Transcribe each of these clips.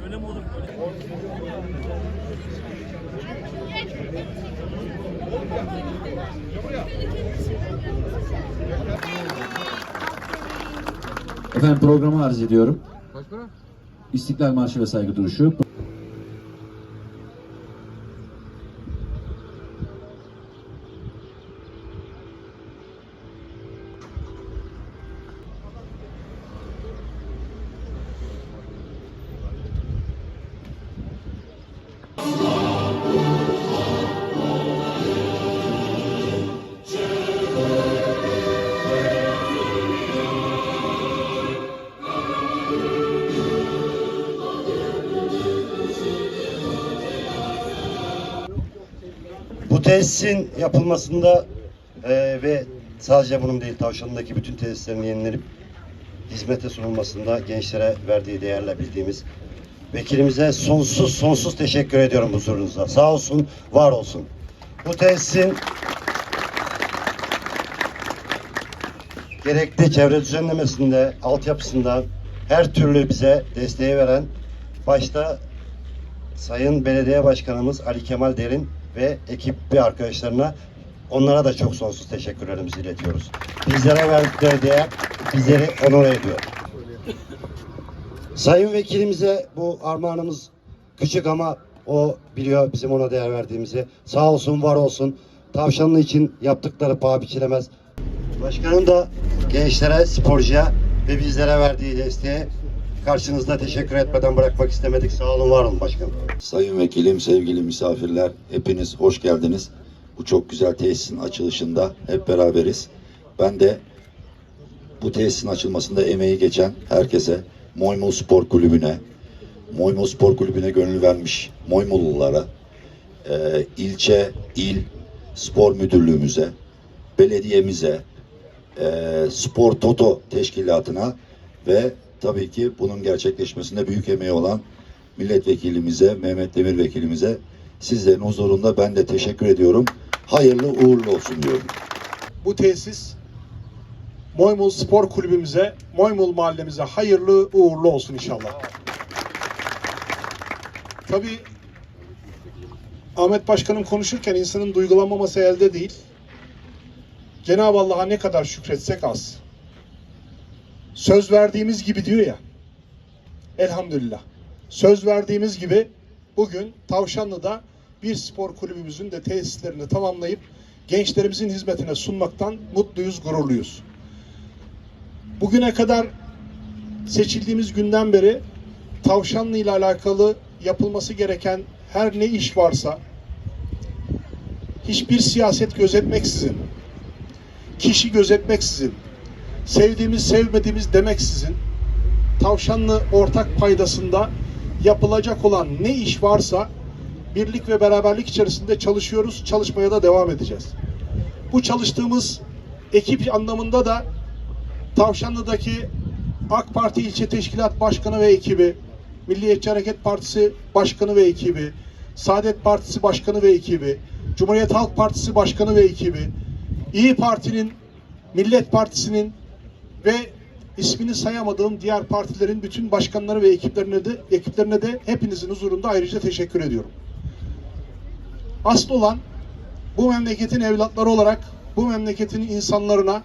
Şöyle mi olur? Efendim programı arz ediyorum. İstiklal Marşı ve Saygı Duruşu. Bu tesisin yapılmasında e, ve sadece bunun değil Tavşan'daki bütün tesislerin yenilenip hizmete sunulmasında gençlere verdiği değerle bildiğimiz vekilimize sonsuz sonsuz teşekkür ediyorum huzurunuza. Sağ olsun, var olsun. Bu tesisin gerekli çevre düzenlemesinde, altyapısında her türlü bize desteği veren başta Sayın Belediye Başkanımız Ali Kemal Derin ve ekip ve arkadaşlarına onlara da çok sonsuz teşekkürlerimizi iletiyoruz. Bizlere verdikleri değer bizleri onur ediyor. Sayın Vekilimize bu armağanımız küçük ama o biliyor bizim ona değer verdiğimizi. Sağ olsun, var olsun. Tavşanlı için yaptıkları paha biçilemez. Başkanım da gençlere, sporcuya ve bizlere verdiği desteğe karşınızda teşekkür etmeden bırakmak istemedik. Sağ olun, var olun başkanım. Sayın Vekilim, sevgili misafirler, hepiniz hoş geldiniz. Bu çok güzel tesisin açılışında hep beraberiz. Ben de bu tesisin açılmasında emeği geçen herkese, Moymul Spor Kulübü'ne, Moymul Spor Kulübü'ne gönül vermiş Moymullulara, e, ilçe, il, spor müdürlüğümüze, belediyemize, e, Spor Toto teşkilatına ve tabii ki bunun gerçekleşmesinde büyük emeği olan milletvekilimize, Mehmet Demir vekilimize sizlerin huzurunda ben de teşekkür ediyorum. Hayırlı uğurlu olsun diyorum. bu tesis Moymul Spor Kulübümüze, Moymul mahallemize hayırlı uğurlu olsun inşallah. Tabii Ahmet Başkanım konuşurken insanın duygulanmaması elde değil. Cenab-ı Allah'a ne kadar şükretsek az. Söz verdiğimiz gibi diyor ya. Elhamdülillah. Söz verdiğimiz gibi bugün Tavşanlı'da bir spor kulübümüzün de tesislerini tamamlayıp gençlerimizin hizmetine sunmaktan mutluyuz, gururluyuz. Bugüne kadar seçildiğimiz günden beri Tavşanlı ile alakalı yapılması gereken her ne iş varsa hiçbir siyaset gözetmeksizin, kişi gözetmeksizin, sevdiğimiz sevmediğimiz demeksizin Tavşanlı ortak paydasında yapılacak olan ne iş varsa birlik ve beraberlik içerisinde çalışıyoruz, çalışmaya da devam edeceğiz. Bu çalıştığımız ekip anlamında da Tavşanlı'daki AK Parti İlçe Teşkilat Başkanı ve ekibi, Milliyetçi Hareket Partisi Başkanı ve ekibi, Saadet Partisi Başkanı ve ekibi, Cumhuriyet Halk Partisi Başkanı ve ekibi, İyi Parti'nin, Millet Partisi'nin ve ismini sayamadığım diğer partilerin bütün başkanları ve ekiplerine de ekiplerine de hepinizin huzurunda ayrıca teşekkür ediyorum. Asıl olan bu memleketin evlatları olarak bu memleketin insanlarına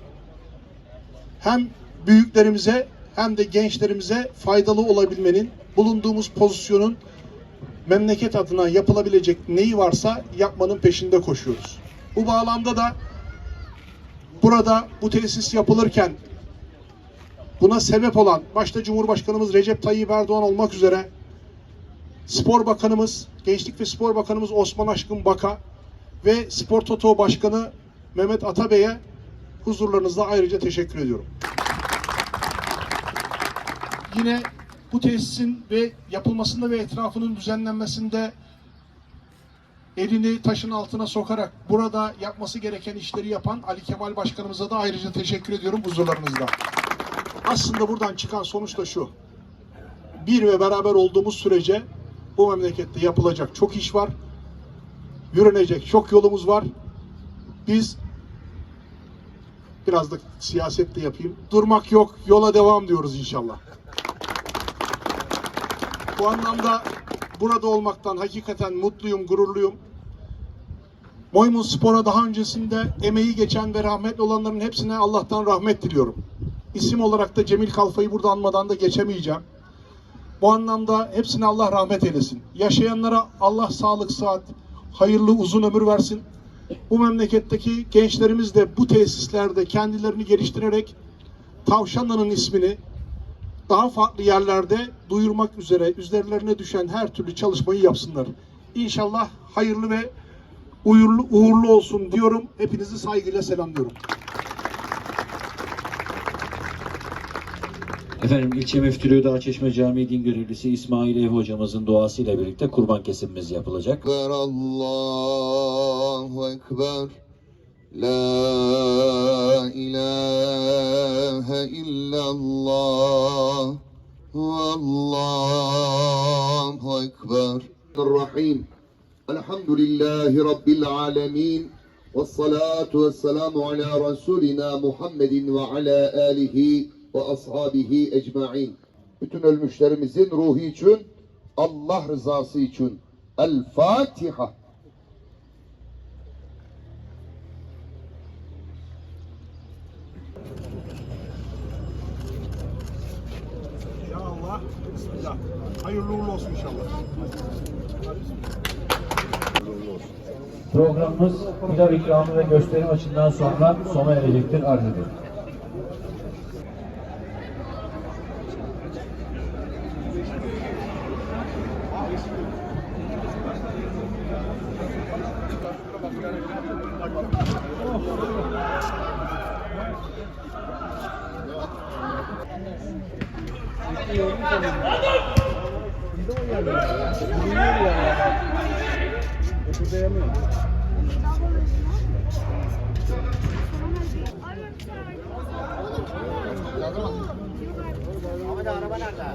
hem büyüklerimize hem de gençlerimize faydalı olabilmenin bulunduğumuz pozisyonun memleket adına yapılabilecek neyi varsa yapmanın peşinde koşuyoruz. Bu bağlamda da burada bu tesis yapılırken buna sebep olan başta Cumhurbaşkanımız Recep Tayyip Erdoğan olmak üzere Spor Bakanımız, Gençlik ve Spor Bakanımız Osman Aşkın Baka ve Spor Toto Başkanı Mehmet Atabey'e huzurlarınızda ayrıca teşekkür ediyorum. Yine bu tesisin ve yapılmasında ve etrafının düzenlenmesinde elini taşın altına sokarak burada yapması gereken işleri yapan Ali Kemal Başkanımıza da ayrıca teşekkür ediyorum huzurlarınızda. Aslında buradan çıkan sonuç da şu. Bir ve beraber olduğumuz sürece bu memlekette yapılacak çok iş var. Yürünecek çok yolumuz var. Biz Biraz da siyaset de yapayım. Durmak yok, yola devam diyoruz inşallah. Bu anlamda burada olmaktan hakikaten mutluyum, gururluyum. Moymun Spor'a daha öncesinde emeği geçen ve rahmetli olanların hepsine Allah'tan rahmet diliyorum. İsim olarak da Cemil Kalfa'yı burada anmadan da geçemeyeceğim. Bu anlamda hepsine Allah rahmet eylesin. Yaşayanlara Allah sağlık, sıhhat, hayırlı uzun ömür versin. Bu memleketteki gençlerimiz de bu tesislerde kendilerini geliştirerek Tavşanlı'nın ismini daha farklı yerlerde duyurmak üzere üzerlerine düşen her türlü çalışmayı yapsınlar. İnşallah hayırlı ve uğurlu olsun diyorum. Hepinizi saygıyla selamlıyorum. Efendim ilçe müftülüğü Dağçeşme Camii Din Görevlisi İsmail Ev hocamızın duasıyla birlikte kurban kesimimiz yapılacak. Ekber Allahu Ekber. La ilahe illallah. Allahu Ekber. Rahim. Elhamdülillahi Rabbil alemin. Vesselamu ala Resulina Muhammedin ve ala alihi ve ashabihi ecma'in Bütün ölmüşlerimizin ruhu için Allah rızası için El Fatiha Ya Allah, Bismillah. Hayırlı uğurlu olsun inşallah. Programımız pilav ikramı ve gösterim açısından sonra sona erecektir arz ediyorum. Araba nerede? Araba nerede?